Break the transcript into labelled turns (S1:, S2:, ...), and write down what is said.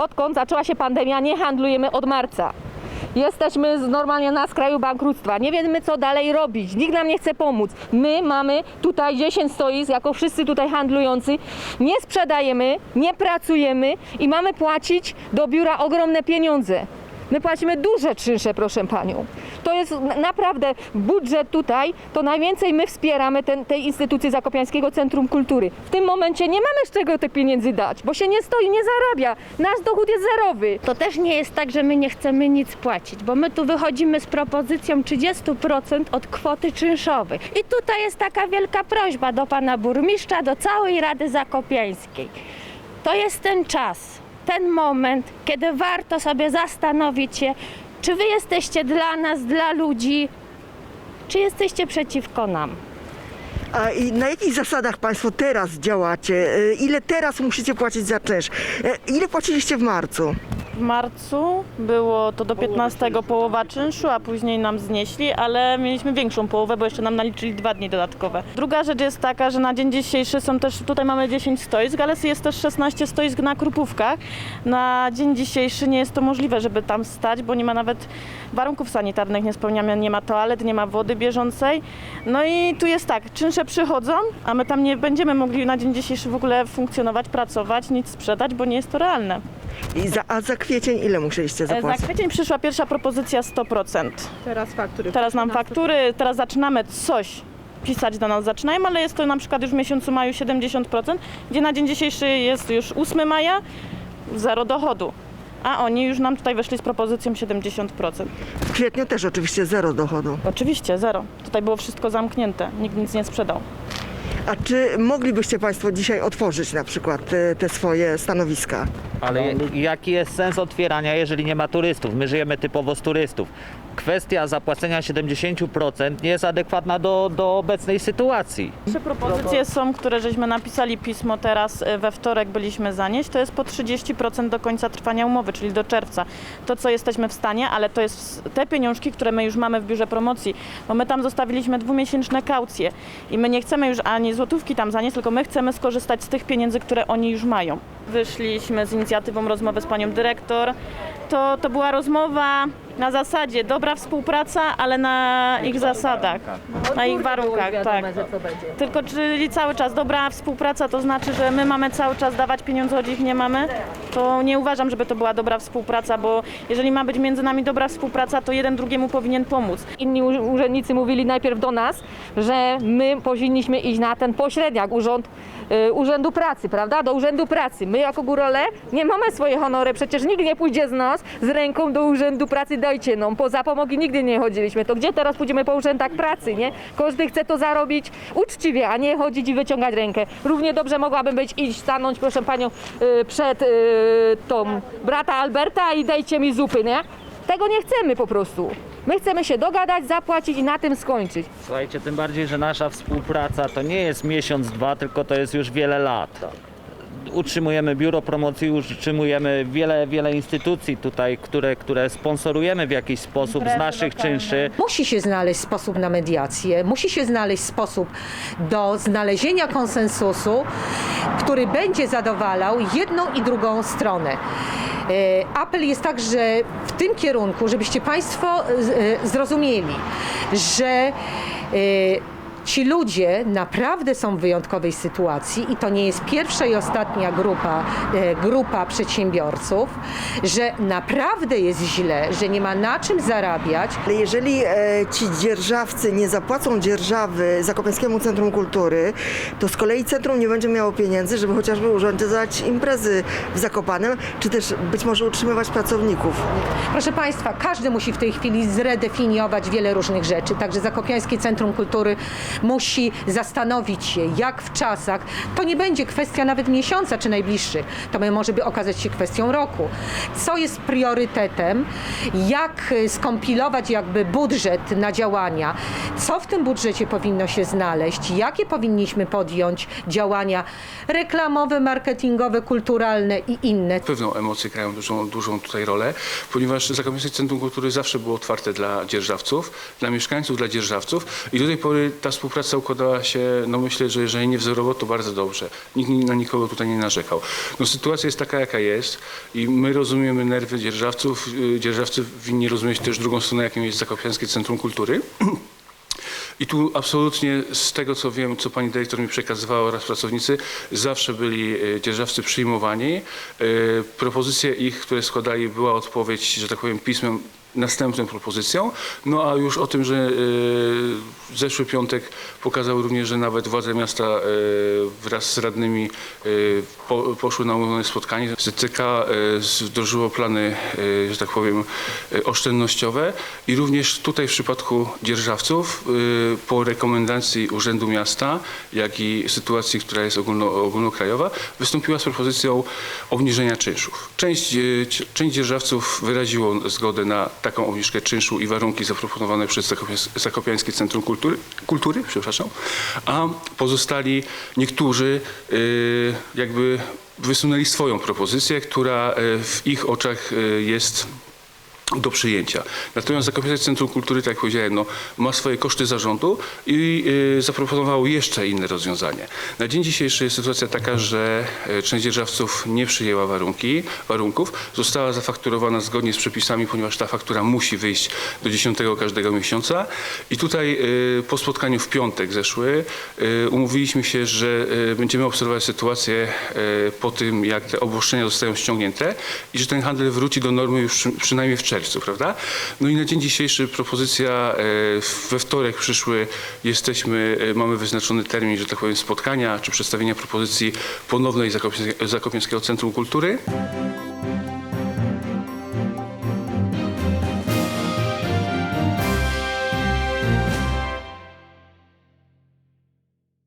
S1: odkąd zaczęła się pandemia, nie handlujemy od marca. Jesteśmy normalnie na skraju bankructwa. Nie wiemy, co dalej robić. Nikt nam nie chce pomóc. My mamy tutaj 10 stoisk, jako wszyscy tutaj handlujący. Nie sprzedajemy, nie pracujemy i mamy płacić do biura ogromne pieniądze. My płacimy duże czynsze, proszę panią. To jest na- naprawdę budżet tutaj, to najwięcej my wspieramy ten, tej instytucji Zakopiańskiego Centrum Kultury. W tym momencie nie mamy z czego te pieniędzy dać, bo się nie stoi, nie zarabia. Nasz dochód jest zerowy.
S2: To też nie jest tak, że my nie chcemy nic płacić, bo my tu wychodzimy z propozycją 30% od kwoty czynszowej. I tutaj jest taka wielka prośba do pana burmistrza, do całej Rady Zakopiańskiej. To jest ten czas, ten moment, kiedy warto sobie zastanowić się, czy wy jesteście dla nas, dla ludzi, czy jesteście przeciwko nam.
S3: A na jakich zasadach Państwo teraz działacie? E, Ile teraz musicie płacić za czynsz? E, Ile płaciliście w marcu?
S4: W marcu było to do 15 połowa czynszu, a później nam znieśli, ale mieliśmy większą połowę, bo jeszcze nam naliczyli dwa dni dodatkowe. Druga rzecz jest taka, że na dzień dzisiejszy są też, tutaj mamy 10 stoisk, ale jest też 16 stoisk na Krupówkach. Na dzień dzisiejszy nie jest to możliwe, żeby tam stać, bo nie ma nawet warunków sanitarnych, nie spełniamy, nie ma toalet, nie ma wody bieżącej. No i tu jest tak, czynsze przychodzą, a my tam nie będziemy mogli na dzień dzisiejszy w ogóle funkcjonować, pracować, nic sprzedać, bo nie jest to realne.
S3: I za, a za kwiecień ile musieliście
S4: E, Za
S3: zapłacić?
S4: kwiecień przyszła pierwsza propozycja 100%.
S5: Teraz faktury.
S4: Teraz nam faktury, teraz zaczynamy coś pisać do nas zaczynają, ale jest to na przykład już w miesiącu maju 70%, gdzie na dzień dzisiejszy jest już 8 maja, zero dochodu. A oni już nam tutaj weszli z propozycją 70%.
S3: W kwietniu też oczywiście zero dochodu.
S4: Oczywiście, zero. Tutaj było wszystko zamknięte, nikt nic nie sprzedał.
S3: A czy moglibyście Państwo dzisiaj otworzyć na przykład te, te swoje stanowiska?
S6: Ale jaki jest sens otwierania, jeżeli nie ma turystów? My żyjemy typowo z turystów. Kwestia zapłacenia 70% nie jest adekwatna do, do obecnej sytuacji.
S4: Trzy propozycje są, które żeśmy napisali pismo teraz e, we wtorek byliśmy zanieść. To jest po 30% do końca trwania umowy, czyli do czerwca. To, co jesteśmy w stanie, ale to jest te pieniążki, które my już mamy w biurze promocji, bo my tam zostawiliśmy dwumiesięczne kaucje i my nie chcemy już ani złotówki tam zanieść, tylko my chcemy skorzystać z tych pieniędzy, które oni już mają. Wyszliśmy z inicjatywą rozmowy z panią dyrektor. To, to była rozmowa na zasadzie dobra współpraca, ale na ich zasadach, na ich warunkach. Tak. Tylko czyli cały czas dobra współpraca to znaczy, że my mamy cały czas dawać pieniądze, choć ich nie mamy? To nie uważam, żeby to była dobra współpraca, bo jeżeli ma być między nami dobra współpraca, to jeden drugiemu powinien pomóc.
S1: Inni urzędnicy mówili najpierw do nas, że my powinniśmy iść na ten pośredniak, urząd y, Urzędu Pracy, prawda? Do Urzędu Pracy. My jako górole nie mamy swoje honory, przecież nikt nie pójdzie z nas z ręką do Urzędu Pracy, dajcie nam. Po zapomogi nigdy nie chodziliśmy. To gdzie teraz pójdziemy po urzędach pracy, nie? Każdy chce to zarobić uczciwie, a nie chodzić i wyciągać rękę. Równie dobrze mogłabym być iść, stanąć, proszę panią, y, przed y, tą brata Alberta i dajcie mi zupy, nie? Tego nie chcemy po prostu. My chcemy się dogadać, zapłacić i na tym skończyć.
S6: Słuchajcie, tym bardziej, że nasza współpraca to nie jest miesiąc, dwa, tylko to jest już wiele lat. Utrzymujemy biuro promocji, utrzymujemy wiele, wiele instytucji tutaj, które, które sponsorujemy w jakiś sposób z naszych czynszy.
S7: Musi się znaleźć sposób na mediację, musi się znaleźć sposób do znalezienia konsensusu, który będzie zadowalał jedną i drugą stronę. E, Apel jest także w tym kierunku, żebyście Państwo e, zrozumieli, że e, Ci ludzie naprawdę są w wyjątkowej sytuacji i to nie jest pierwsza i ostatnia grupa, e, grupa przedsiębiorców, że naprawdę jest źle, że nie ma na czym zarabiać,
S3: Ale jeżeli e, ci dzierżawcy nie zapłacą dzierżawy Zakopiańskiemu Centrum Kultury, to z kolei centrum nie będzie miało pieniędzy, żeby chociażby urządzać imprezy w Zakopanem, czy też być może utrzymywać pracowników.
S7: Proszę Państwa, każdy musi w tej chwili zredefiniować wiele różnych rzeczy. Także Zakopiańskie Centrum Kultury musi zastanowić się, jak w czasach, to nie będzie kwestia nawet miesiąca czy najbliższych, to może by okazać się kwestią roku. Co jest priorytetem, jak y, skompilować jakby budżet na działania, co w tym budżecie powinno się znaleźć, jakie powinniśmy podjąć działania reklamowe, marketingowe, kulturalne i inne.
S8: Pewną emocje grają dużą, dużą tutaj rolę, ponieważ Zakopiańskie Centrum Kultury zawsze było otwarte dla dzierżawców, dla mieszkańców, dla dzierżawców. I do tej pory ta współpraca układała się, no myślę, że jeżeli nie wzorowo, to bardzo dobrze. Nikt ni- na nikogo tutaj nie narzekał. No sytuacja jest taka, jaka jest i my rozumiemy nerwy dzierżawców. Y, Dzierżawcy winni rozumieć też drugą stronę, jaką jest Zakopiańskie Centrum Kultury. I tu absolutnie z tego co wiem, co pani dyrektor mi przekazywała oraz pracownicy, zawsze byli e, dzierżawcy przyjmowani. E, Propozycje ich, które składali, była odpowiedź, że tak powiem, pismem następną propozycją. No a już o tym, że e, zeszły piątek pokazał również, że nawet władze miasta e, wraz z radnymi e, po, poszły na umówione spotkanie. ZCK e, wdrożyło plany, że tak powiem, oszczędnościowe i również tutaj w przypadku dzierżawców po rekomendacji Urzędu Miasta, jak i sytuacji, która jest ogólno, ogólnokrajowa, wystąpiła z propozycją obniżenia czynszów. Część, część dzierżawców wyraziło zgodę na taką obniżkę czynszu i warunki zaproponowane przez Zakopiańskie Centrum Kultury, Kultury przepraszam, a pozostali niektórzy e, jakby wysunęli swoją propozycję, która e, w ich oczach e, jest do przyjęcia. Natomiast Zakopiańskie Centrum Kultury, tak jak powiedziałem, no, ma swoje koszty zarządu i y, zaproponowało jeszcze inne rozwiązanie. Na dzień dzisiejszy jest sytuacja taka, że y, część dzierżawców nie przyjęła warunki, warunków, została zafakturowana zgodnie z przepisami, ponieważ ta faktura musi wyjść do 10 każdego miesiąca i tutaj y, po spotkaniu w piątek zeszły y, umówiliśmy się, że y, będziemy obserwować sytuację y, po tym, jak te obostrzenia zostają ściągnięte i że ten handel wróci do normy już przy, przynajmniej w czerwcu, prawda? No i na dzień dzisiejszy propozycja e, we wtorek przyszły, jesteśmy, e, mamy wyznaczony termin, że tak powiem, spotkania czy przedstawienia propozycji ponownej Zakopiańskiego Centrum Kultury.